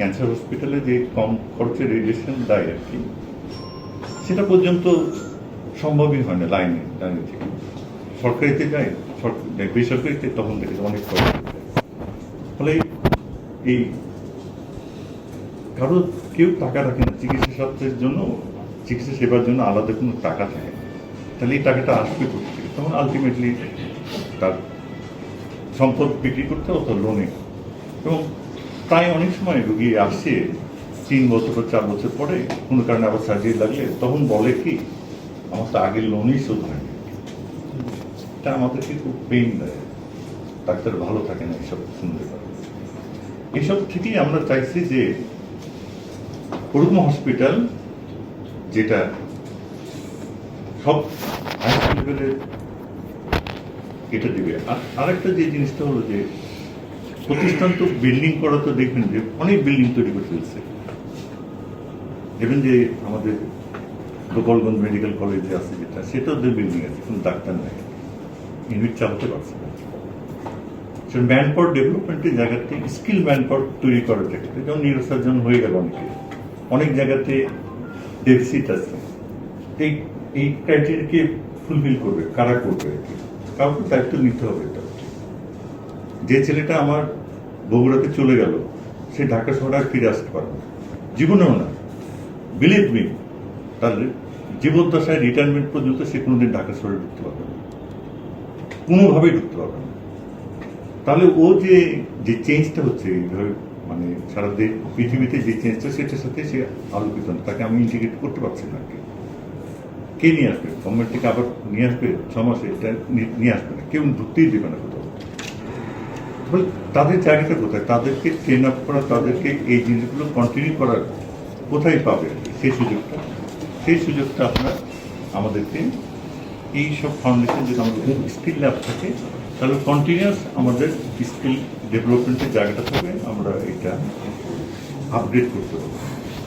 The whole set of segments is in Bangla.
ক্যান্সার হসপিটালে যে কম খরচে রেডিয়েশন দেয় আর কি, সেটা পর্যন্ত সম্ভবই হয় না লাইনে লাইনে থেকে। সরকারিতে যায় সরকার বেসরকারিতে তখন থেকে অনেক খরচ ফলে এই কারও কেউ টাকা রাখে না, চিকিৎসা স্বাস্থ্যের জন্য, চিকিৎসা সেবার জন্য আলাদা কোনো টাকা থাকে তাহলে এই টাকাটা আসবে থেকে তখন আলটিমেটলি তার সম্পদ বিক্রি করতে অথবা লোনে এবং প্রায় অনেক সময় রুগী আসছে তিন বছর বা চার বছর পরে, কোনো কারণে আবার সার্জারি লাগলে তখন বলে কি, আমার তো আগের লোনই শোধ হয়নি। এটা আমাদেরকে খুব পেইন দেয়। ডাক্তার ভালো থাকে না, এসব শুনতে পারে। এসব থেকেই আমরা চাইছি যে করুম হসপিটাল যেটা সব হাই লেভেলের এটা দেবে। আর আরেকটা যে জিনিসটা হলো যে প্রতিষ্ঠান তো বিল্ডিং করা তো দেখবেন যে অনেক বিল্ডিং তৈরি করে ফেলছে। দেখবেন যে আমাদের গোপালগঞ্জ মেডিকেল কলেজে আছে যেটা, সেটাও যে বিল্ডিং আছে, কোনো ডাক্তার নাই। ইউনিট চালাতে পারছে সেটা ম্যান পাওয়ার ডেভেলপমেন্টের জায়গাতে স্কিল ম্যান পাওয়ার তৈরি করার জায়গাতে, যেমন নিউরোসার্জন হয়ে গেল অনেকে। অনেক জায়গাতে ডেফিসিট আছে। এই এই ক্রাইটেরিয়াকে ফুলফিল করবে, কারা করবে কাউকে দায়িত্ব নিতে হবে এটা। যে ছেলেটা আমার বগুড়াতে চলে গেল, সে ঢাকা শহরে আর ফিরে আসতে পারবে জীবনেও না। বিলিভ মি তার জীবদ্দশায় রিটায়ারমেন্ট পর্যন্ত সে কোনোদিন ঢাকা শহরে ঢুকতে পারবে না। কোনোভাবেই ঢুকতে পারবে না। তাহলে ও যে যে চেঞ্জটা হচ্ছে মানে সারা দেশ পৃথিবীতে যে চেঞ্জটা সেটার সাথে সে আলোকিত না। তাকে আমি ইন্টিগ্রেট করতে পারছি না কে। নিয়ে আসবে? গভর্নমেন্ট থেকে আবার নিয়ে আসবে? ছ মাসে এটা নিয়ে আসবে না। কেউ ঢুকতেই দেবে না কোথাও। তাদের জায়গাটা কোথায়? তাদেরকে ট্রেন আপ করা, তাদেরকে এই জিনিসগুলো কন্টিনিউ করার কোথায় পাবে? সেই সুযোগটা। সেই সুযোগটা আপনার, আমাদেরকে এই সব ফাউন্ডেশন যদি আমাদের স্কিল ল্যাব থাকে, তাহলে কন্টিনিউয়াস আমাদের স্কিল ডেভেলপমেন্টের জায়গাটা থাকবে আমরা এটা আপগ্রেড করতে পারব।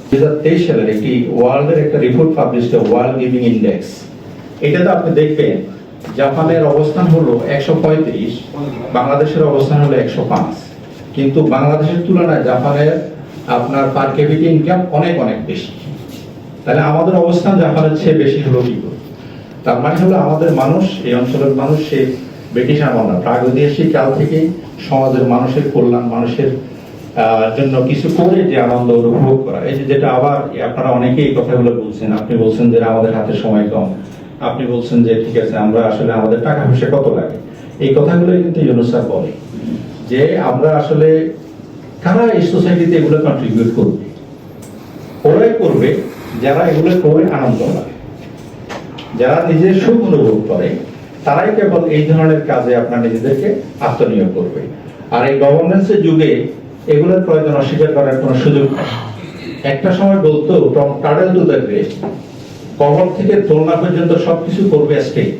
দুই হাজার তেইশ সালের একটি ওয়ার্ল্ডের একটা report publish world giving index এটাতে আপনি দেখবেন জাপানের অবস্থান হলো একশো পঁয়ত্রিশ, বাংলাদেশের অবস্থান হলো একশো পাঁচ। কিন্তু বাংলাদেশের তুলনায় জাপানের আপনার পার ক্যাপিটি ইনকাম অনেক অনেক বেশি। তাহলে আমাদের অবস্থান জাপানের চেয়ে বেশি হলো কি? তার মানে হলো আমাদের মানুষ, এই অঞ্চলের মানুষ, সে ব্রিটিশ আমলা প্রাগৈতিহাসিক কাল থেকে সমাজের মানুষের কল্যাণ, মানুষের জন্য কিছু করে যে আনন্দ উপভোগ করা। এই যে যেটা আবার আপনারা অনেকেই কথাগুলো বলছেন, আপনি বলছেন যে আমাদের হাতে সময় কম। আপনি বলছেন যে, ঠিক আছে, আমরা আসলে আমাদের টাকা পয়সা কত লাগে? এই কথাগুলোই কিন্তু ইউনুসার বলে যে, আমরা আসলে কারা এই সোসাইটিতে এগুলো কন্ট্রিবিউট করবে? ওরাই করবে, যারা এগুলো করে আনন্দ পায়। যারা নিজের সুখ অনুভব করে, তারাই কেবল এই ধরনের কাজে আপনার নিজেদেরকে আত্মনিয়োগ করবে। আর এই গভর্নেন্সের যুগে এগুলোর প্রয়োজন অস্বীকার করার কোনো সুযোগ নেই। একটা সময় বলতো from cradle to the grave কবর থেকে দোলনা পর্যন্ত সবকিছু করবে স্টেট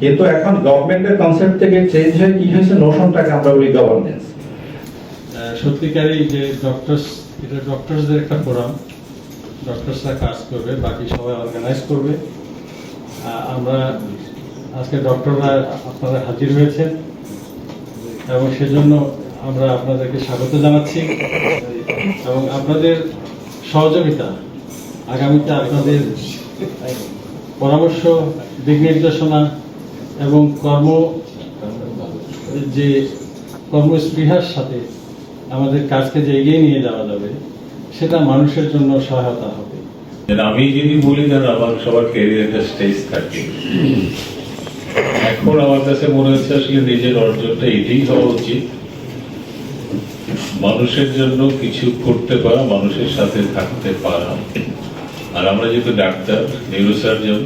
কিন্তু এখন গভর্নমেন্টের কনসেপ্ট থেকে চেঞ্জ হয়ে কি হয়েছে? নোশনটাকে আমরা বলি গভর্নেন্স সত্যিকারই যে ডক্টরস এটা ডক্টরসদের একটা ফোরাম ডক্টরসরা কাজ করবে, বাকি সবাই অর্গানাইজ করবে। আমরা আজকে ডক্টররা আপনারা হাজির হয়েছেন। এবং সেজন্য আমরা আপনাদেরকে স্বাগত জানাচ্ছি। এবং আপনাদের সহযোগিতা। আগামীতে আপনাদের পরামর্শ, দিক নির্দেশনা এবং কর্ম, যে কর্মস্পৃহার সাথে আমাদের কাজকে যে এগিয়ে নিয়ে যাওয়া যাবে, সেটা মানুষের জন্য সহায়তা হবে। আমি যদি বলি যেন আমার সবার ক্যারিয়ারটা স্টেজ থাকে। এখন আমার কাছে মনে হচ্ছে আসলে নিজের অর্জনটা এটাই হওয়া উচিত। মানুষের জন্য কিছু করতে পারা, মানুষের সাথে থাকতে পারা। আর আমরা যেহেতু ডাক্তার নিউরোসার্জন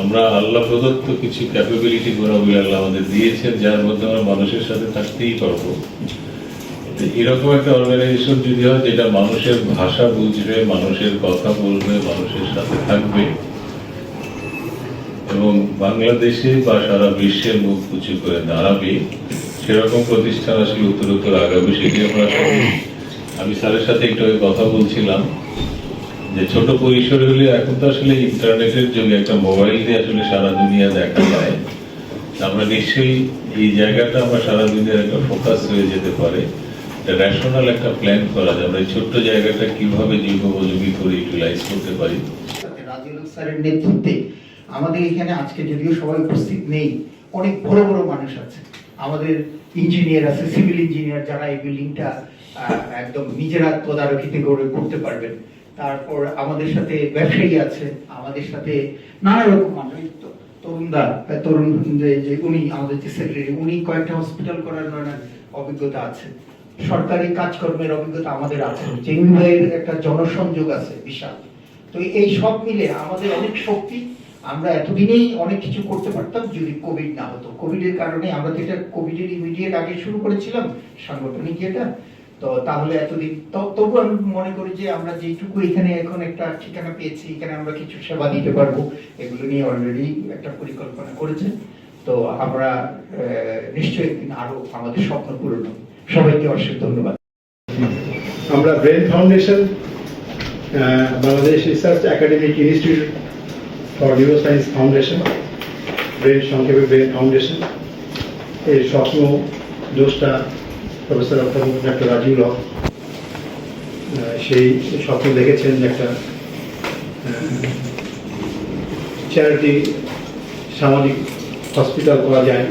আমরা আল্লাহ প্রদত্ত কিছু ক্যাপাবিলিটি গুণাবলী আল্লাহ আমাদের দিয়েছেন, যার মধ্যে আমরা মানুষের সাথে থাকতেই পারব। এরকম একটা অর্গানাইজেশন যদি হয়, যেটা মানুষের ভাষা বুঝবে, মানুষের কথা বলবে, মানুষের সাথে থাকবে, এবং বাংলাদেশে বা সারা বিশ্বে মুখ উঁচু করে দাঁড়াবে, সেরকম প্রতিষ্ঠান আসলে উত্তরোত্তর আগাবে, সেটি আমরা আমি স্যারের সাথে একটু কথা বলছিলাম। যে ছোট পরিসরে হলে এখন তো আসলে ইন্টারনেটের যুগে একটা মোবাইল দিয়ে আসলে সারা দুনিয়া দেখা যায়। আমরা নিশ্চয়ই এই জায়গাটা আমরা সারা দুনিয়ার একটা ফোকাস হয়ে যেতে পারে। রেশনাল একটা প্ল্যান করা যায়। আমরা ছোট্ট জায়গাটা কীভাবে করে ইউটিলাইজ করতে পারি? স্যারের নেতৃত্বে আমাদের এখানে আজকে যদিও সবাই উপস্থিত নেই, অনেক বড় বড় মানুষ আছে। আমাদের ইঞ্জিনিয়ার আছে সিভিল ইঞ্জিনিয়ার যারা এই বিল্ডিংটা একদম নিজেরা তদারকিতে করে করতে পারবেন। তারপর আমাদের সাথে ব্যবসায়ী আছে, আমাদের সাথে নানা রকম মানুষ। তরুণদা তরুণ যে উনি আমাদের যে সেক্রেটারি উনি কয়েকটা হসপিটাল করার অভিজ্ঞতা আছে। সরকারি কাজকর্মের অভিজ্ঞতা আমাদের আছে। ভাইয়ের একটা জনসংযোগ আছে বিশাল। তো এই সব মিলে আমাদের অনেক শক্তি, আমরা এতদিনেই অনেক কিছু করতে পারতাম যদি কোভিড না হতো। কোভিডের কারণে আমরা তো এটা কোভিডের ইমিডিয়েট আগে শুরু করেছিলাম, সাংগঠনিক এটা তো তাহলে এতদিন তবু আমি মনে করি যে আমরা যেটুকু এখানে এখন একটা ঠিকানা পেয়েছি, এখানে আমরা কিছু সেবা দিতে পারব, এগুলো নিয়ে অলরেডি একটা পরিকল্পনা করেছে। তো আমরা নিশ্চয়ই একদিন আরও আমাদের স্বপ্ন পূরণ সবাইকে অশেষ ধন্যবাদ। আমরা brain foundation Bangladesh research academic institute for neuroscience foundation, brain সংক্ষেপে ব্রেন ফাউন্ডেশন। এর স্বপ্ন, দোষটা প্রফেসর অধ্যাপক ডাক্তার রাজীব হক সেই স্বপ্ন দেখেছেন একটা চ্যারিটি সামাজিক হসপিটাল করা যায়।